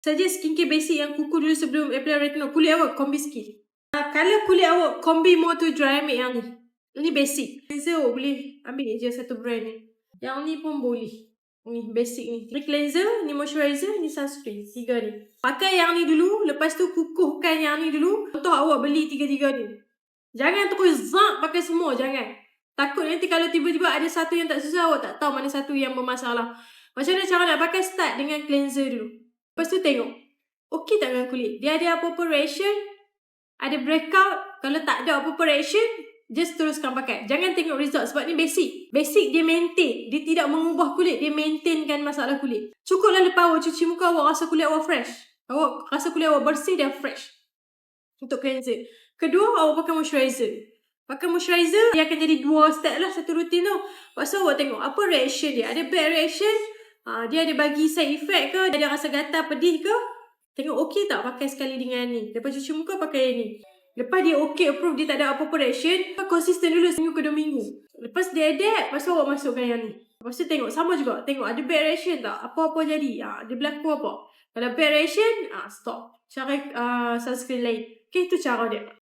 Suggest skincare basic yang kuku dulu sebelum apply retinol. Kulit awak combi sikit. Uh, kalau kulit awak combi more to dry, ambil yang ni. Ini basic. Cleanser awak boleh ambil je satu brand ni. Yang ni pun boleh. Ni basic ni. Ni cleanser, ni moisturizer, ni sunscreen. Tiga ni. Pakai yang ni dulu. Lepas tu kukuhkan yang ni dulu. Untuk awak beli tiga-tiga ni. Jangan terus zak pakai semua. Jangan. Takut nanti kalau tiba-tiba ada satu yang tak susah. Awak tak tahu mana satu yang bermasalah. Macam mana cara nak pakai? Start dengan cleanser dulu. Lepas tu tengok. Okey tak dengan kulit? Dia ada apa-apa reaction? Ada breakout? Kalau tak ada apa-apa reaction, Just teruskan pakai. Jangan tengok result sebab ni basic. Basic dia maintain. Dia tidak mengubah kulit. Dia maintainkan masalah kulit. Cukuplah lepas awak cuci muka, awak rasa kulit awak fresh. Awak rasa kulit awak bersih dan fresh. Untuk cleanser. Kedua, awak pakai moisturizer. Pakai moisturizer, dia akan jadi dua step lah satu rutin tu. Lepas tu awak tengok apa reaction dia. Ada bad reaction, uh, dia ada bagi side effect ke, dia ada rasa gatal, pedih ke. Tengok okey tak pakai sekali dengan ni. Lepas cuci muka pakai ni. Lepas dia okay approve dia tak ada apa-apa reaction, konsisten dulu seminggu ke dua minggu. Lepas dia adapt, lepas tu awak masukkan yang ni. Lepas tu tengok, sama juga. Tengok ada bad reaction tak? Apa-apa jadi? Ha, dia berlaku apa? Kalau bad reaction, ha, stop. Cara uh, sunscreen lain. Okay, itu cara dia.